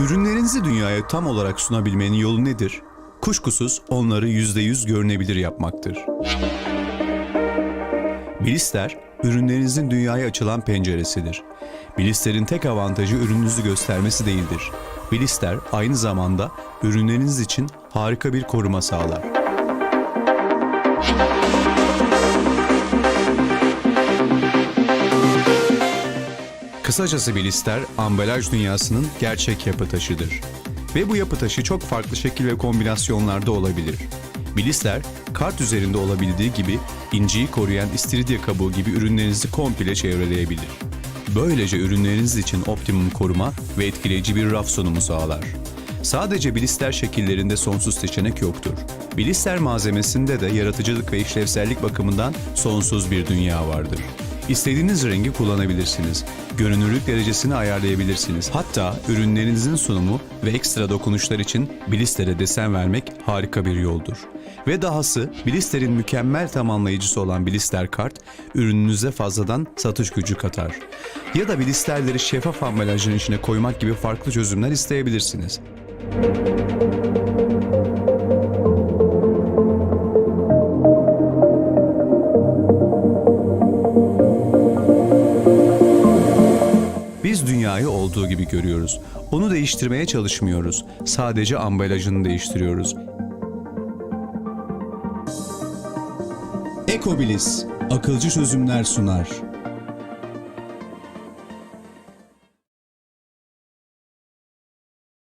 Ürünlerinizi dünyaya tam olarak sunabilmenin yolu nedir? Kuşkusuz onları %100 görünebilir yapmaktır. Blister, ürünlerinizin dünyaya açılan penceresidir. Blister'in tek avantajı ürününüzü göstermesi değildir. Blister aynı zamanda ürünleriniz için harika bir koruma sağlar. Kısacası Blister, ambalaj dünyasının gerçek yapı taşıdır. Ve bu yapı taşı çok farklı şekil ve kombinasyonlarda olabilir. Blister, kart üzerinde olabildiği gibi inciyi koruyan istiridye kabuğu gibi ürünlerinizi komple çevreleyebilir. Böylece ürünleriniz için optimum koruma ve etkileyici bir raf sunumu sağlar. Sadece blister şekillerinde sonsuz seçenek yoktur. Blister malzemesinde de yaratıcılık ve işlevsellik bakımından sonsuz bir dünya vardır. İstediğiniz rengi kullanabilirsiniz. Görünürlük derecesini ayarlayabilirsiniz. Hatta ürünlerinizin sunumu ve ekstra dokunuşlar için Blister'e desen vermek harika bir yoldur. Ve dahası Blister'in mükemmel tamamlayıcısı olan Blister Kart ürününüze fazladan satış gücü katar. Ya da Blister'leri şeffaf ambalajın içine koymak gibi farklı çözümler isteyebilirsiniz. Biz dünyayı olduğu gibi görüyoruz. Onu değiştirmeye çalışmıyoruz. Sadece ambalajını değiştiriyoruz. Ekobilis akılcı çözümler sunar.